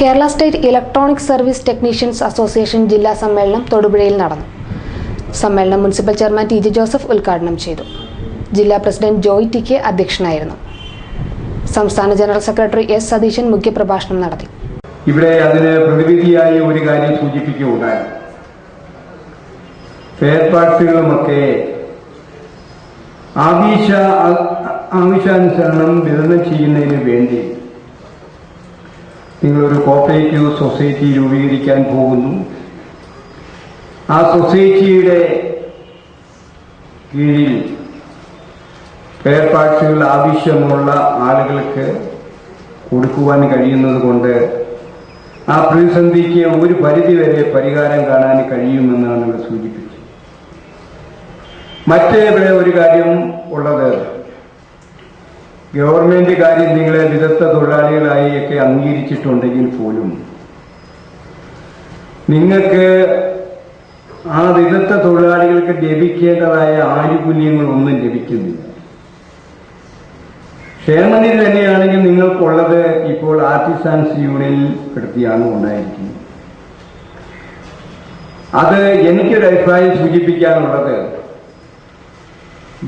Kerala state electronic service technicians association ജില്ലാ സമ്മേളനം തൊടുപുഴയിൽ നടന്നു. സമ്മേളനം municipal chairman T J Joseph ഉദ്ഘാടനം ചെയ്തു. ജില്ലാ പ്രസിഡന്റ് ജോയ് കെ അധ്യക്ഷനായിരുന്നു. സംസ്ഥാന ജനറൽ സെക്രട്ടറി എസ് സതീശൻ മുഖ്യപ്രഭാഷണം നടത്തി. ഇവിടെ അതിന് പ്രതിവിധിയായി ഒരു കാര്യം സൂചിപ്പിക്കുകയുണ്ടായി. ആവശ്യാനുസരണം വിതരണം ചെയ്യുന്നതിന് വേണ്ടി നിങ്ങളൊരു കോപ്പറേറ്റീവ് സൊസൈറ്റി രൂപീകരിക്കാൻ പോകുന്നു. ആ സൊസൈറ്റിയുടെ കീഴിൽ ഫെയർ ആവശ്യമുള്ള ആളുകൾക്ക് കൊടുക്കുവാൻ കഴിയുന്നത് കൊണ്ട് ആ പ്രതിസന്ധിക്ക് ഒരു പരിധിവരെ പരിഹാരം കാണാൻ കഴിയുമെന്നാണ് ഇവിടെ സൂചിപ്പിച്ചത്. മറ്റേ ഒരു കാര്യം ഉള്ളത്. ഗവൺമെന്റ് കാര്യം നിങ്ങളെ വിദഗ്ധ തൊഴിലാളികളായി ഒക്കെ അംഗീകരിച്ചിട്ടുണ്ടെങ്കിൽ പോലും നിങ്ങൾക്ക് ആ വിദഗ്ധ തൊഴിലാളികൾക്ക് ലഭിക്കേണ്ടതായ ആനുകൂല്യങ്ങളൊന്നും ലഭിക്കുന്നില്ല. ക്ഷേമനിധി തന്നെയാണെങ്കിൽ നിങ്ങൾക്കുള്ളത് ഇപ്പോൾ ആർട്ടിസാൻസ് യൂണിയനിൽ പെടുത്തിയാണ് ഉണ്ടായിരിക്കുന്നത്. അത് എനിക്കൊരു അഭിപ്രായം സൂചിപ്പിക്കാനുള്ളത്.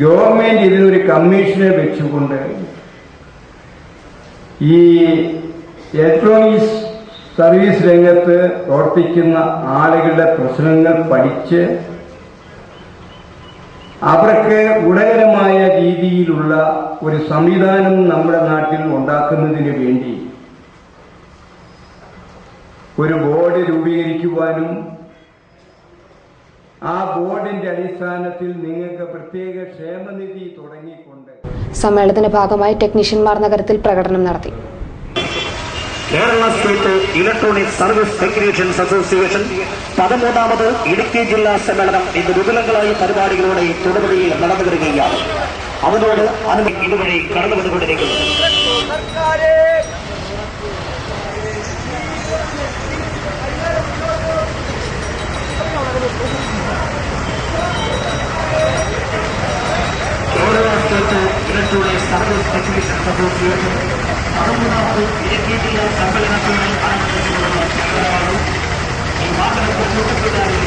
ഗവൺമെന്റ് ഇതിനൊരു കമ്മീഷനെ വെച്ചുകൊണ്ട് ഈ ഇലക്ട്രോണിക്സ് സർവീസ് രംഗത്ത് പ്രവർത്തിക്കുന്ന ആളുകളുടെ പ്രശ്നങ്ങൾ പഠിച്ച് അവർക്ക് ഗുണകരമായ രീതിയിലുള്ള ഒരു സംവിധാനം നമ്മുടെ നാട്ടിൽ ഉണ്ടാക്കുന്നതിന് വേണ്ടി ഒരു ബോർഡ് രൂപീകരിക്കുവാനും ആ ബോർഡിന്റെ അടിസ്ഥാനത്തിൽ നിങ്ങൾക്ക് പ്രത്യേക ക്ഷേമനിധി തുടങ്ങിക്കൊണ്ട് സമ്മേളനത്തിന്റെ ഭാഗമായി ടെക്നീഷ്യന്മാർ നഗരത്തിൽ പ്രകടനം നടത്തി. Kerala state electronic service technicians association പതിമൂന്നാമത് Idukki ജില്ലാ സമ്മേളനം ഇന്ന് വിപുലങ്ങളായ പരിപാടികളോടെ തുടർന്ന് നടന്നു വരികയാണ് അതിനോട് അനുമതി ഇതുവഴി കടന്നു വന്നുകൊണ്ടിരിക്കുന്നു Kerala state electronic service technicians association പതിമൂന്നാമത് Idukki ജില്ലാ സമ്മേളനത്തോടെ ആരംഭിച്ചിട്ടുള്ള ഈ വാഹനത്തിൽ കൂട്ടത്തിലായി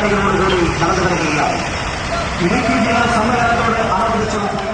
കടന്നു ഇടുക്കി ജില്ലാ സമ്മേളന